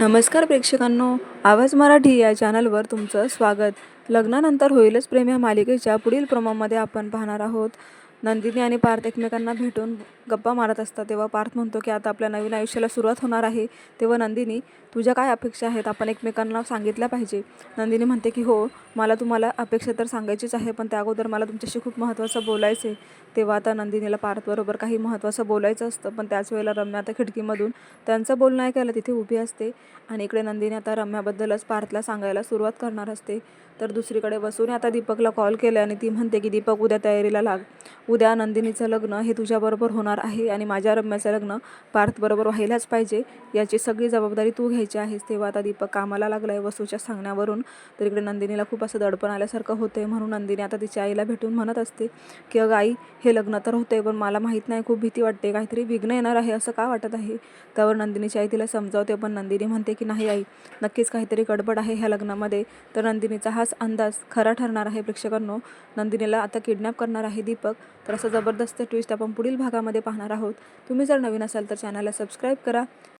नमस्कार प्रेक्षकांनो आवाज मराठी या चॅनलवर तुमचं स्वागत. लग्नानंतर होईलच प्रेम या मालिकेच्या पुढील प्रमामध्ये आपण पाहणार आहोत. नंदिनी आणि पार्थ एकमेकांना भेटून गप्पा मारत असतात. तेव्हा पार्थ म्हणतो की आता आपल्या नवीन आयुष्याला सुरुवात होणार आहे. तेव्हा नंदिनी तुझ्या काय अपेक्षा आहेत? आपण एकमेकांना सांगितल्या पाहिजे. नंदिनी म्हणते की हो मला तुम्हाला अपेक्षा तर सांगायचीच आहे पण त्या अगोदर मला तुमच्याशी खूप महत्त्वाचं बोलायचं आहे तेव्हा आता नंदिनीला पार्थबरोबर काही महत्त्वाचं बोलायचं असतं पण त्याच वेळेला रम्या आता खिडकीमधून त्यांचं बोलणं ऐकायला तिथे उभी असते. आणि इकडे नंदिनी आता रम्याबद्दलच पार्थला सांगायला सुरुवात करणार असते. तर दुसरीकडे बसून आता दीपकला कॉल केला आणि ती म्हणते की दीपक उद्या तयारीला लाग. उद्या नंदिनीचं लग्न हे तुझ्याबरोबर होणार आहे आणि माझ्या रम्याचं लग्न पार्थबरोबर व्हायलाच पाहिजे याची सगळी जबाबदारी तू घ्यायची आहेस. तेव्हा आता दीपक कामाला लागला आहे वसूच्या सांगण्यावरून. तर इकडे नंदिनीला खूप असं दडपण आल्यासारखं होते म्हणून नंदिनी आता तिच्या आईला भेटून म्हणत असते की अगं आई हे लग्न तर होते पण मला माहीत नाही. खूप भीती वाटते. काहीतरी विघ्न येणार आहे असं का वाटत आहे? त्यावर नंदिनीची आई तिला समजावते पण नंदिनी म्हणते की नाही आई नक्कीच काहीतरी गडबड आहे ह्या लग्नामध्ये. तर नंदिनीचा हाच अंदाज खरा ठरणार आहे प्रेक्षकांनो. नंदिनीला आता किडनॅप करणार आहे दीपक. तर असं जबरदस्त ट्विस्ट आपण पुढील भागामध्ये पाहणार आहोत. तुम्ही जर नवीन असाल तर चॅनलला सबस्क्राईब करा.